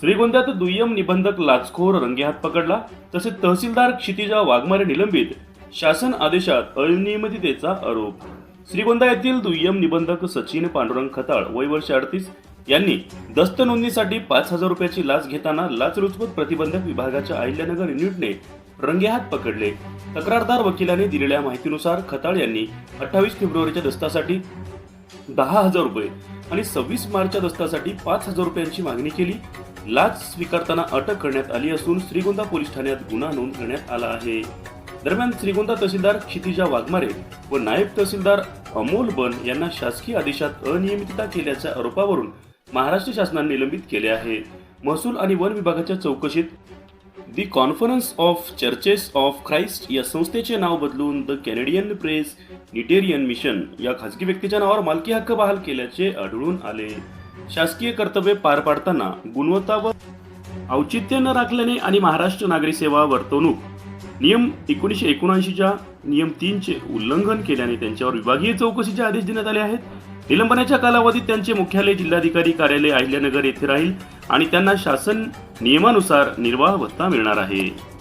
श्रीगोंद्यात दुय्यम निबंधक लाचखोर रंगेहात पकडला तसेच तहसीलदार क्षितिजा वाघमारे निलंबित. शासन आदेशात अनियमिततेचा आरोप. श्रीगोंदा येथील दुय्यम निबंधक सचिन पांडुरंग खताळ वय वर्ष अडतीस यांनी दस्त नोंदणीसाठी पाच हजार रुपयाची लाच घेताना लाचलुचपत प्रतिबंधक विभागाच्या अहिल्यानगर युनिटने रंगेहात पकडले. तक्रारदार वकिलाने दिलेल्या माहितीनुसार खताळ यांनी अठ्ठावीस फेब्रुवारीच्या दस्तासाठी दहा हजार रुपये आणि सव्वीस मार्चच्या दस्तासाठी पाच हजार रुपयांची मागणी केली. लाच स्वीकारताना अटक करण्यात आली असून श्रीगोंदा पोलीस ठाण्यात गुन्हा नोंद करण्यात आला आहे. दरम्यान श्रीगोंदा तहसीलदार क्षितिजा वाघमारे व नायब तहसीलदार अमोल बन यांना शासकीय आदेशात अनियमितता केल्याच्या आरोपावरून महाराष्ट्र शासनाने निलंबित केले आहे. महसूल आणि वन विभागाच्या चौकशीत the conference of churches of Christ या संस्थेचे नाव बदलून the Canadian Presbyterian mission या खाजगी व्यक्तीच्या नावावर मालकी हक्क बहाल केल्याचे आढळून आले. शासकीय कर्तव्य पार पाडताना गुणवत्ता व औचित्य न राखल्याने आणि महाराष्ट्र नागरी सेवा वर्तवणूक नियम एकोणीसशे एकोणऐंशीच्या नियम तीनचे उल्लंघन केल्याने त्यांच्यावर विभागीय चौकशीचे आदेश देण्यात आले आहेत. निलंबनाच्या कालावधीत त्यांचे मुख्यालय जिल्हाधिकारी कार्यालय अहिल्यानगर येथे राहील. आणि त्यांना शासन नियमानुसार निर्वाह भत्ता मिळणार आहे.